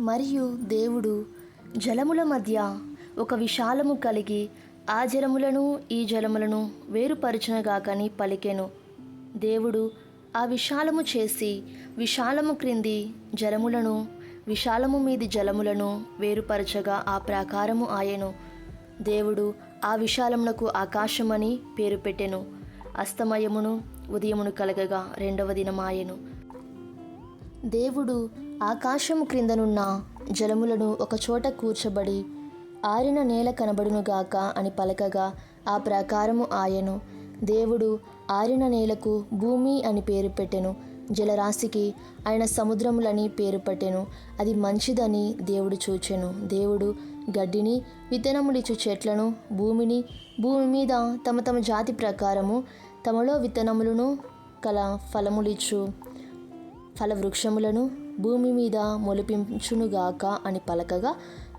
మరియు దేవుడు జలముల మధ్య ఒక విశాలము కలిగి ఆ జలములను ఈ జలములను వేరుపరచునగాకని పలికెను. దేవుడు ఆ విశాలము చేసి విశాలము క్రింది జలములను విశాలము మీది జలములను వేరుపరచగా ఆ ప్రాకారము ఆయను. దేవుడు ఆ విశాలమునకు ఆకాశమని పేరు పెట్టెను. అస్తమయమును ఉదయమును కలగగా రెండవ దినమాయెను. దేవుడు ఆకాశము క్రిందనున్న జలములను ఒకచోట కూర్చబడి ఆరిన నేల కనబడునుగాక అని పలకగా ఆ ప్రకారము ఆయను. దేవుడు ఆరిన నేలకు భూమి అని పేరు పెట్టెను. జలరాశికి ఆయన సముద్రములని పేరు పెట్టెను. అది మంచిదని దేవుడు చూచెను. దేవుడు గడ్డిని విత్తనములిచ్చు చెట్లను భూమిని భూమి మీద తమ తమ జాతి ప్రకారము తమలో విత్తనములను కల ఫలములిచ్చు. ఫలవృక్షములను భూమి మీద మొలిపించునుగాక అని పలకగా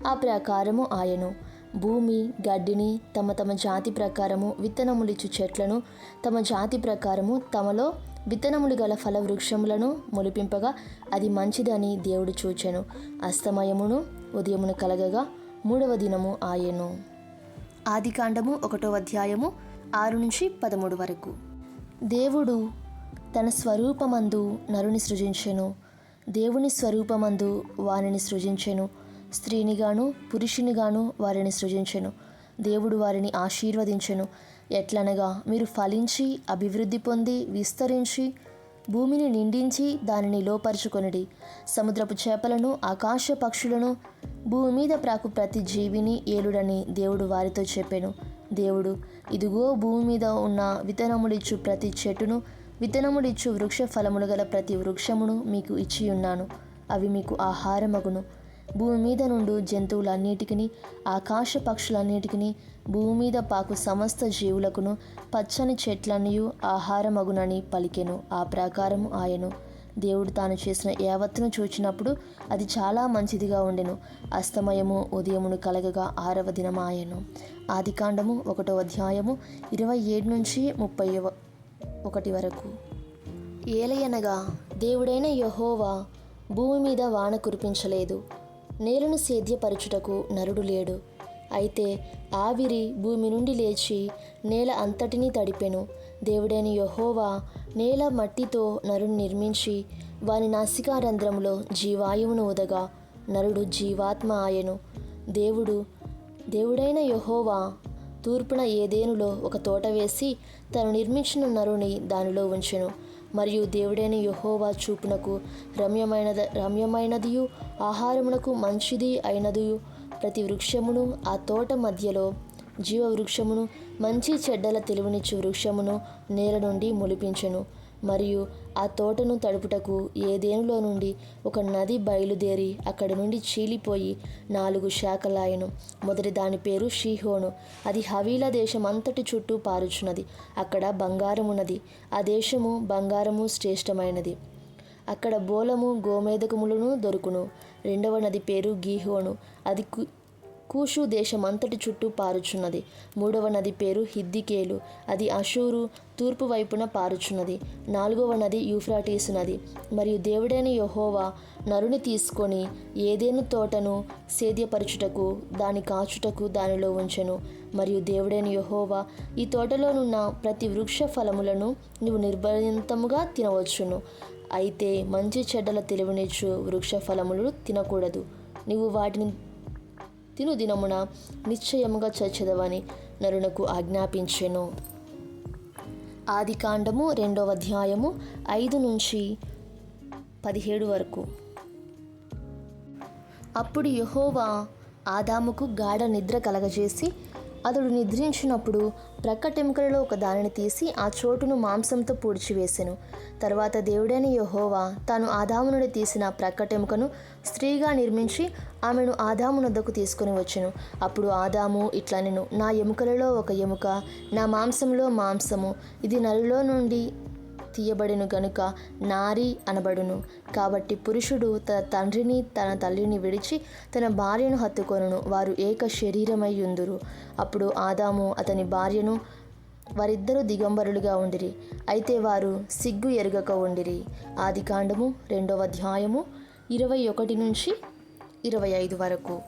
ఆ ప్రకారము ఆయను. భూమి గడ్డిని తమ తమ జాతి ప్రకారము విత్తనములిచ్చు చెట్లను తమ జాతి ప్రకారము తమలో విత్తనములు గల ఫలవృక్షములను మొలిపింపగా అది మంచిదని దేవుడు చూచెను. అస్తమయమును ఉదయమును కలగగా మూడవ దినము ఆయను. ఆదికాండము ఒకటో అధ్యాయము ఆరు నుంచి పదమూడు వరకు. దేవుడు తన స్వరూపమందు నరుని సృజించెను దేవుని స్వరూపమందు వారిని సృజించెను స్త్రీనిగాను పురుషునిగాను వారిని సృజించెను దేవుడు వారిని ఆశీర్వదించెను. ఎట్లనగా మీరు ఫలించి అభివృద్ధి పొంది విస్తరించి భూమిని నిండించి దానిని లోపరుచుకొనిడి. సముద్రపు చేపలను ఆకాశ పక్షులను భూమి మీద ప్రాకు ప్రతి జీవిని ఏలుడని దేవుడు వారితో చెప్పాను. దేవుడు ఇదిగో భూమి మీద ఉన్న విత్తనములిచ్చు ప్రతి చెట్టును విత్తనముడిచ్చు వృక్ష ఫలములు గల ప్రతి వృక్షమును మీకు ఇచ్చి ఉన్నాను అవి మీకు ఆహారమగును. భూమి మీద నుండు జంతువులన్నిటికీ ఆకాశ పక్షులన్నిటికీ భూమి మీద పాకు సమస్త జీవులకును పచ్చని చెట్లన్నీ ఆహారమగునని పలికెను. ఆ ప్రకారము ఆయను. దేవుడు తాను చేసిన యావత్తును చూచినప్పుడు అది చాలా మంచిదిగా ఉండెను. అస్తమయము ఉదయమును కలగగా ఆరవ దినమాయను. ఆదికాండము ఒకటో అధ్యాయము ఇరవై ఏడు నుంచి ముప్పై ఒకటి వరకు. ఏలయనగా దేవుడైన యహోవా భూమి మీద వాన కురిపించలేదు. నేలను సేద్యపరచుటకు నరుడు లేడు. అయితే ఆవిరి భూమి నుండి లేచి నేల అంతటినీ తడిపెను. దేవుడైన యహోవా నేల మట్టితో నరుని నిర్మించి వాని నాసికారంధ్రంలో జీవాయువును ఉదగా నరుడు జీవాత్మ ఆయను. దేవుడు దేవుడైన యహోవా తూర్పున ఏదేనులో ఒక తోట వేసి తను నిర్మించిన నరుని దానిలో ఉంచెను. మరియు దేవుడైన యహోవా చూపునకు రమ్యమైనద రమ్యమైనదియు ఆహారమునకు మంచిది అయినదియు. ప్రతి వృక్షమును ఆ తోట మధ్యలో జీవ వృక్షమును మంచి చెడ్డల తెలివినిచ్చు వృక్షమును నేల నుండి మొలిపించెను. మరియు ఆ తోటను తడుపుటకు ఏదేనులో నుండి ఒక నది బయలుదేరి అక్కడి నుండి చీలిపోయి నాలుగు శాఖలాయను. మొదటి దాని పేరు షీహోను. అది హవీల దేశం అంతటి చుట్టూ పారుచున్నది. అక్కడ బంగారమున్నది ఆ దేశము బంగారము శ్రేష్టమైనది. అక్కడ బోలము గోమేదకములను దొరుకును. రెండవ నది పేరు గీహోను. అది కు కూషు దేశం అంతటి చుట్టూ పారుచున్నది. మూడవ నది పేరు హిద్దికేలు. అది అషూరు తూర్పు వైపున పారుచున్నది. నాలుగవ నది యూఫ్రాటీసు నది. మరియు దేవుడైన యహోవా నరుని తీసుకొని ఏదేను తోటను సేద్యపరచుటకు దాని కాచుటకు దానిలో ఉంచెను. మరియు దేవుడైన యహోవా ఈ తోటలోనున్న ప్రతి వృక్ష ఫలములను నువ్వు నిర్భయంతముగా తినవచ్చును. అయితే మంచి చెడ్డల తెలివినిచ్చు వృక్ష ఫలములు తినకూడదు. నువ్వు వాటిని తిను దినమున నిశ్చయముగా చచ్చదవని నరునకు ఆజ్ఞాపించెను. ఆది కాండము రెండవ అధ్యాయము ఐదు నుంచి పదిహేడు వరకు. అప్పుడు యహోవా ఆదాముకు గాఢ నిద్ర కలగజేసి అతడు నిద్రించినప్పుడు ప్రక్కటెముకలలో ఒక దానిని తీసి ఆ చోటును మాంసంతో పూడ్చివేసెను. తర్వాత దేవుడైన యహోవా తాను ఆదాము నుండి తీసిన ప్రక్కటెముకను స్త్రీగా నిర్మించి ఆమెను ఆదాము నద్దకు తీసుకుని వచ్చెను. అప్పుడు ఆదాము ఇట్లా నేను నా ఎముకలలో ఒక ఎముక నా మాంసంలో మాంసము ఇది నలులో నుండి తీయబడును గనుక నారి అనబడును. కాబట్టి పురుషుడు తన తండ్రిని తన తల్లిని విడిచి తన భార్యను హత్తుకొనును. వారు ఏక శరీరమై ఉందురు. అప్పుడు ఆదాము అతని భార్యను వారిద్దరూ దిగంబరులుగా ఉండిరి. అయితే వారు సిగ్గు ఎరుగక ఉండిరి. ఆది కాండము రెండవ అధ్యాయము ఇరవై ఒకటి నుంచి ఇరవై ఐదు వరకు.